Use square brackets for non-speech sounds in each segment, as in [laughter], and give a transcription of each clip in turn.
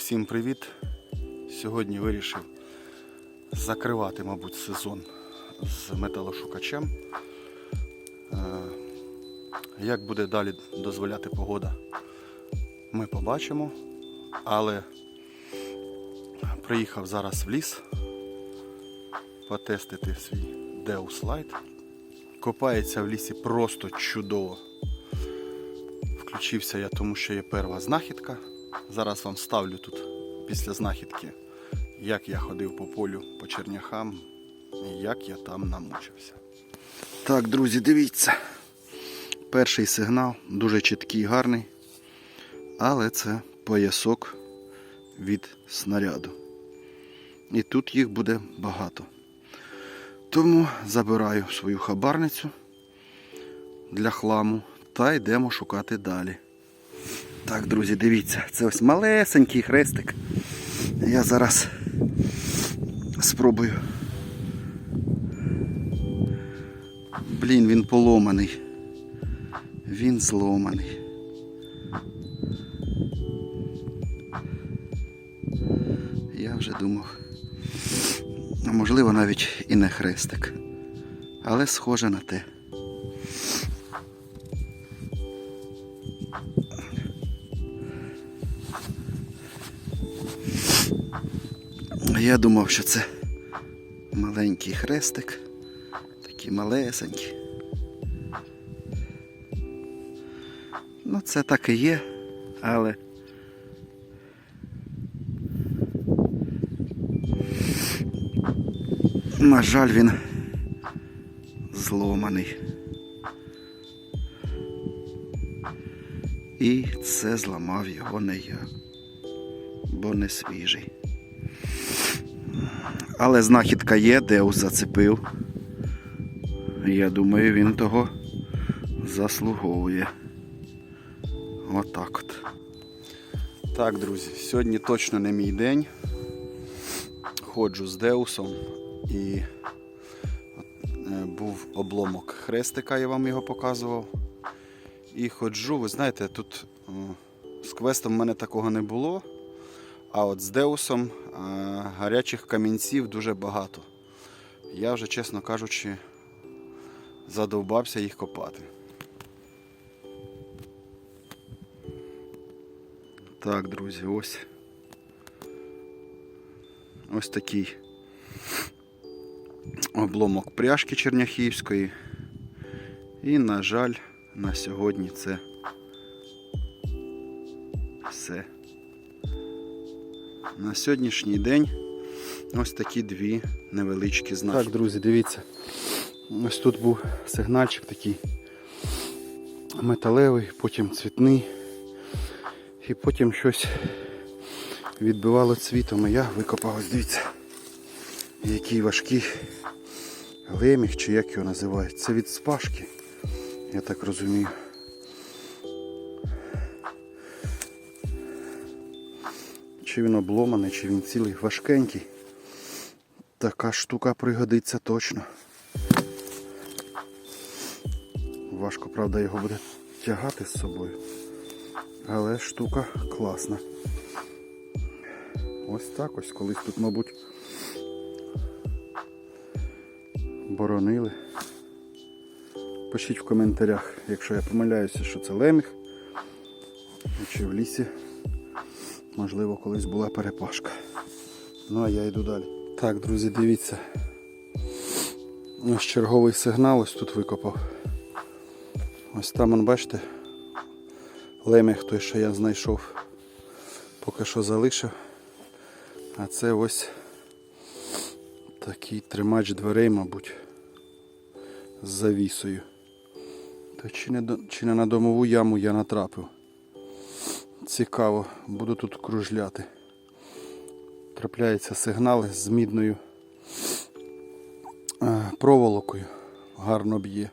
всім привіт! Сьогодні вирішив закривати, мабуть, сезон з металошукачем. Е, Як буде далі дозволяти погода, ми побачимо. Але приїхав зараз в ліс потестити свій Deus Light. Копається в лісі просто чудово. Включився я, тому що є перша знахідка. Зараз вам ставлю тут після знахідки, як я ходив по полю по черняхам і як я там намучився. Так, друзі, дивіться. Перший сигнал дуже чіткий, гарний. Але це поясок від снаряду. І тут їх буде багато. Тому забираю свою хабарницю для хламу та йдемо шукати далі. Так, друзі, дивіться, це ось малесенький хрестик. Я зараз спробую. Блін, він поломаний. Він зломаний. Я вже думав. Можливо навіть і не хрестик. Але схоже на те. Я думав, що це маленький хрестик. Такий малесенький. Ну, це так і є, але. На жаль, він зломаний. І це зламав його не я, бо не свіжий. Але знахідка є, Деус зацепив. Я думаю, він того заслуговує. Отак от. Так, друзі, сьогодні точно не мій день. Ходжу з Деусом і е, був обломок хрестика, я вам його показував. І ходжу, ви знаєте, тут е, з квестом в мене такого не було. А от з Деусом гарячих камінців дуже багато. Я вже, чесно кажучи, задовбався їх копати. Так, друзі, ось. Ось такий обломок пряжки черняхівської. І, на жаль, на сьогодні це все. На сьогоднішній день ось такі дві невеличкі знаки. Так, друзі, дивіться. Ось тут був сигнальчик такий металевий, потім цвітний. І потім щось відбивало цвітом. І я викопав, ось дивіться, який важкий леміг, чи як його називають. Це від спашки, я так розумію. Чи він обломаний, чи він цілий важкенький. Така штука пригодиться точно. Важко, правда, його буде тягати з собою. Але штука класна. Ось так ось колись тут, мабуть, боронили. Пишіть в коментарях, якщо я помиляюся, що це леміг. Чи в лісі Можливо, колись була перепашка. Ну а я йду далі. Так, друзі, дивіться. Ось черговий сигнал ось тут викопав. Ось там, он, бачите, лемех той, що я знайшов, поки що залишив. А це ось такий тримач дверей, мабуть, з завісою. То чи не, чи не на домову яму я натрапив? Цікаво, буду тут кружляти. Трапляються сигнали з мідною е, проволокою. Гарно б'є.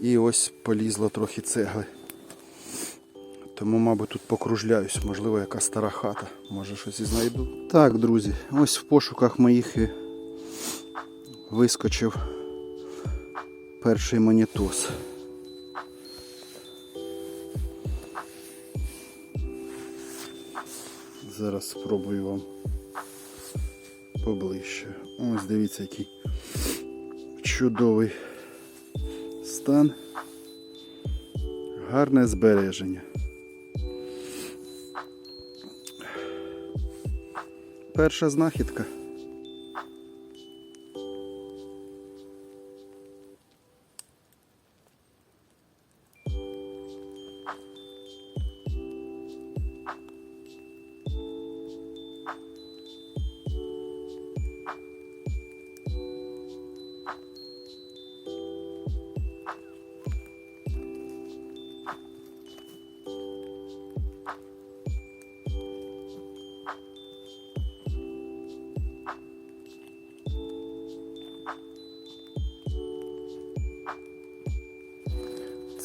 І ось полізло трохи цегли. Тому, мабуть, тут покружляюсь, можливо, яка стара хата. Може щось і знайду. Так, друзі, ось в пошуках моїх і вискочив перший монітос. Зараз спробую вам поближче. Ось дивіться, який чудовий стан. Гарне збереження. Перша знахідка.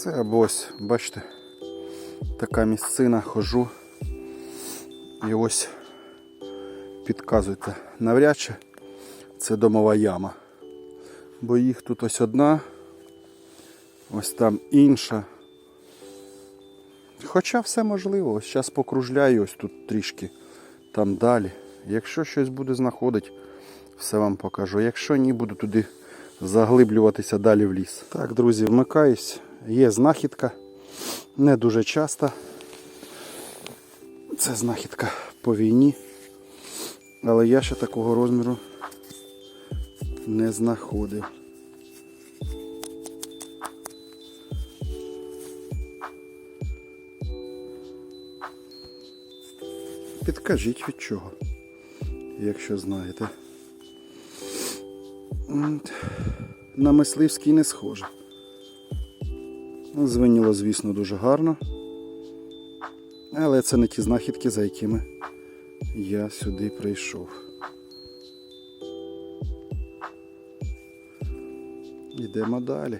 Це або ось, бачите, така місцина, хожу. І ось підказуйте, навряд чи це домова яма. Бо їх тут ось одна, ось там інша. Хоча все можливо, ось зараз покружляю ось тут трішки, там далі. Якщо щось буде знаходити, все вам покажу. Якщо ні, буду туди заглиблюватися далі в ліс. Так, друзі, вмикаюсь. Є знахідка. Не дуже часто. Це знахідка по війні. Але я ще такого розміру не знаходив. Підкажіть від чого, якщо знаєте. На мисливський не схоже. Звеніло, звісно, дуже гарно. Але це не ті знахідки, за якими я сюди прийшов. Йдемо далі.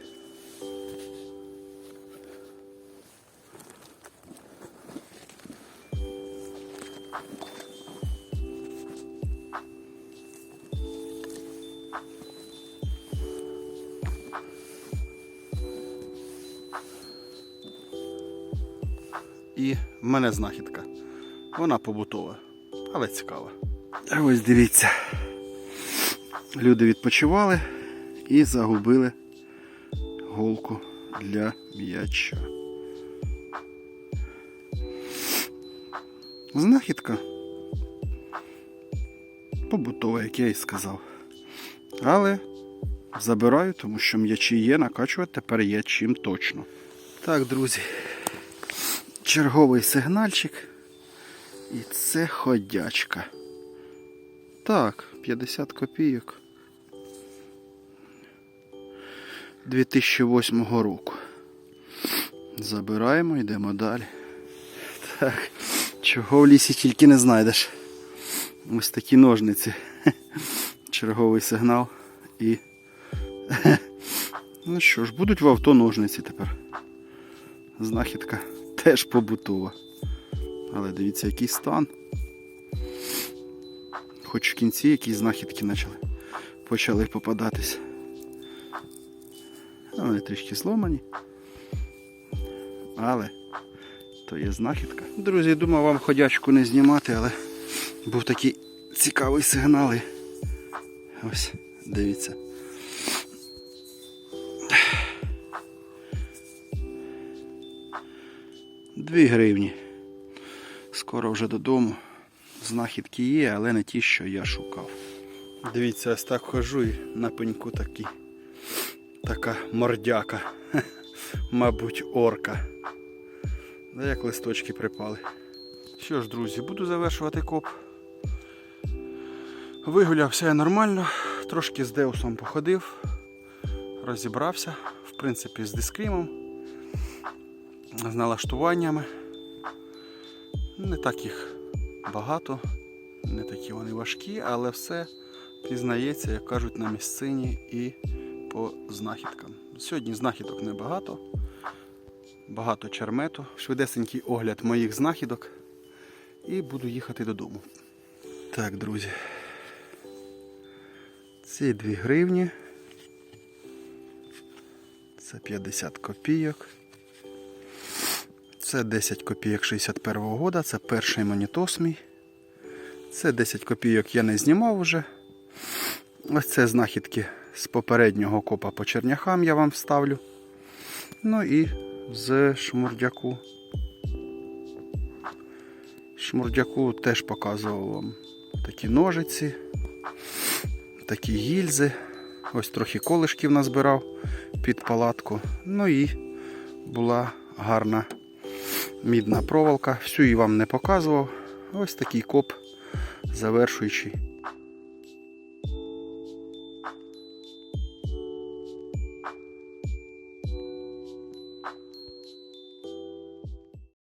І в мене знахідка. Вона побутова, але цікава. Ось дивіться. Люди відпочивали і загубили голку для м'яча. Знахідка. Побутова, як я і сказав. Але забираю, тому що м'ячі є, накачувати тепер є чим точно. Так, друзі. Черговий сигнальчик. І це ходячка. Так, 50 копійок. 2008 року. Забираємо, йдемо далі. Так, чого в лісі тільки не знайдеш. Ось такі ножниці. Черговий сигнал і. [laughs] Ну що ж, будуть в авто ножниці тепер. Знахідка теж побутова. Але дивіться, який стан. Хоч в кінці якісь знахідки почали, почали попадатись. Вони трішки зломані. Але то є знахідка. Друзі, думав вам ходячку не знімати, але був такий цікавий сигнал. І ось, дивіться. Дві гривні. Скоро вже додому. Знахідки є, але не ті, що я шукав. Дивіться, ось так хожу і на пеньку такі. Така мордяка. [laughs] Мабуть, орка. Да як листочки припали. Що ж, друзі, буду завершувати коп. Вигулявся я нормально, трошки з Деусом походив, розібрався, в принципі, з дискрімом, з налаштуваннями. Не так їх багато, не такі вони важкі, але все пізнається, як кажуть, на місцині і по знахідкам. Сьогодні знахідок небагато, багато чермету, швидесенький огляд моїх знахідок і буду їхати додому. Так, друзі. Ці 2 гривні. Це 50 копійок. Це 10 копійок 61-го года, це перший монітос мій. Це 10 копійок я не знімав уже. Ось це знахідки з попереднього копа по черняхам я вам вставлю. Ну і з шмурдяку. Шмурдяку теж показував вам такі ножиці, такі гільзи. Ось трохи колишків назбирав під палатку. Ну і була гарна мідна проволока. Всю її вам не показував. Ось такий коп, завершуючий